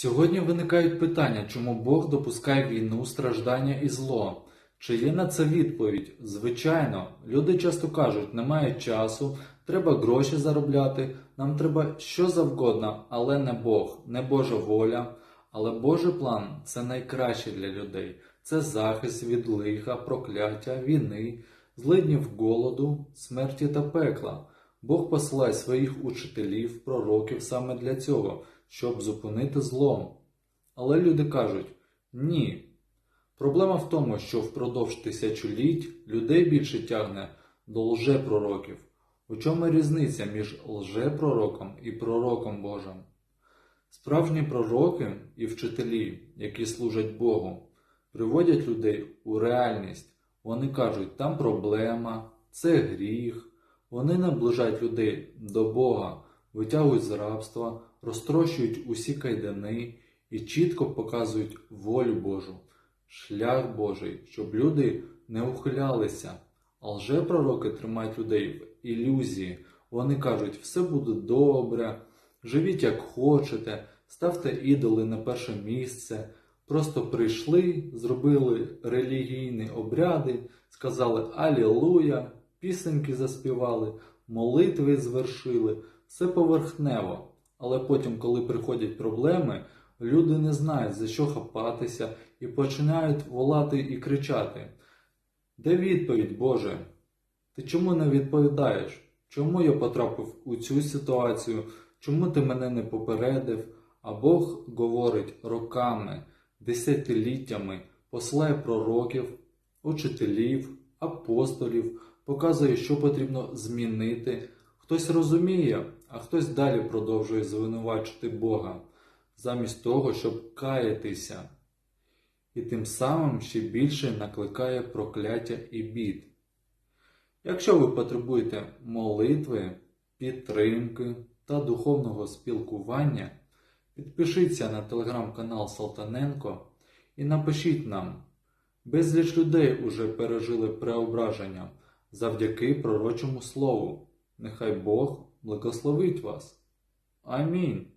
Сьогодні виникають питання, чому Бог допускає війну, страждання і зло. Чи є на це відповідь? Звичайно, люди часто кажуть, немає часу, треба гроші заробляти, нам треба що завгодно, але не Бог, не Божа воля. Але Божий план це найкраще для людей. Це захист від лиха, прокляття, війни, злиднів голоду, смерті та пекла. Бог посилає своїх учителів, пророків саме для цього, щоб зупинити злом. Але люди кажуть ні. Проблема в тому, що впродовж тисячоліть людей більше тягне до лжепророків. У чому різниця між лжепророком і пророком Божим? Справжні пророки і вчителі, які служать Богу, приводять людей у реальність. Вони кажуть, там проблема, це гріх. Вони наближають людей до Бога, витягують з рабства, розтрощують усі кайдани і чітко показують волю Божу, шлях Божий, щоб люди не ухилялися. А лжепророки тримають людей в ілюзії. Вони кажуть, все буде добре, живіть як хочете, ставте ідоли на перше місце. Просто прийшли, зробили релігійні обряди, сказали Алілуя, пісеньки заспівали, молитви звершили, все поверхнево. Але потім, коли приходять проблеми, люди не знають, за що хапатися, і починають волати і кричати. Де відповідь, Боже? Ти чому не відповідаєш? Чому я потрапив у цю ситуацію? Чому ти мене не попередив? А Бог говорить роками, десятиліттями, посилає пророків, учителів, апостолів, показує, що потрібно змінити. Хтось розуміє, а хтось далі продовжує звинувачити Бога, замість того, щоб каятися, і тим самим ще більше накликає прокляття і бід. Якщо ви потребуєте молитви, підтримки та духовного спілкування, підпишіться на телеграм-канал Салтаненко і напишіть нам. Безліч людей уже пережили преображення завдяки пророчому слову. Нехай Бог благословить вас. Амінь.